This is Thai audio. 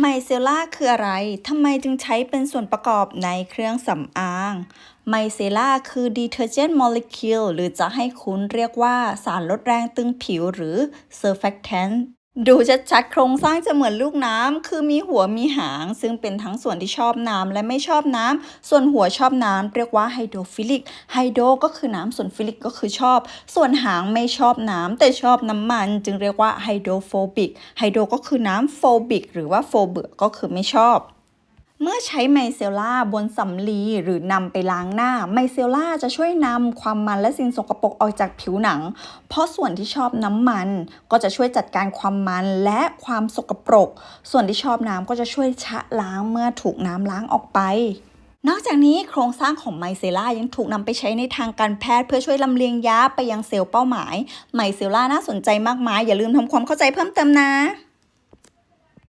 ไมเซล่าคืออะไร ทำไมจึงใช้เป็นส่วนประกอบในเครื่องสำอาง ไมเซล่าคือดีเทอร์เจนต์โมเลกุลหรือจะให้คุ้นเรียกว่าสารลดแรงตึงผิวหรือเซอร์แฟคแทน ดูชัดๆ โครงสร้างจะเหมือนลูกน้ำ คือมีหัวมีหาง ซึ่งเป็นทั้งส่วนที่ชอบน้ำและไม่ชอบน้ำ ส่วนหัวชอบน้ำเรียกว่าไฮโดรฟิลิก ไฮโดรก็คือน้ำ ส่วนฟิลิกก็คือชอบ ส่วนหางไม่ชอบน้ำแต่ชอบน้ำมัน จึงเรียกว่าไฮโดรโฟบิก ไฮโดรก็คือน้ำโฟบิก หรือว่าโฟเบือก็คือไม่ชอบ เมื่อใช้ไมเซลล่าบนสำลีหรือนำไปล้างหน้า ไมเซลล่าจะช่วยนำความมันและสิ่งสกปรกออกจากผิวหนัง เพราะส่วนที่ชอบน้ำมันก็จะช่วยจัดการความมันและความสกปรก ส่วนที่ชอบน้ำก็จะช่วยชะล้างเมื่อถูกน้ำล้างออกไปนอกจากนี้โครงสร้างของไมเซล่ายังถูกนำไปใช้ในทางการแพทย์เพื่อช่วยลำเลียงยาไปยังเซลล์เป้าหมาย ไมเซลล่าน่าสนใจมากมาย อย่าลืมทำความเข้าใจเพิ่มเติมนะ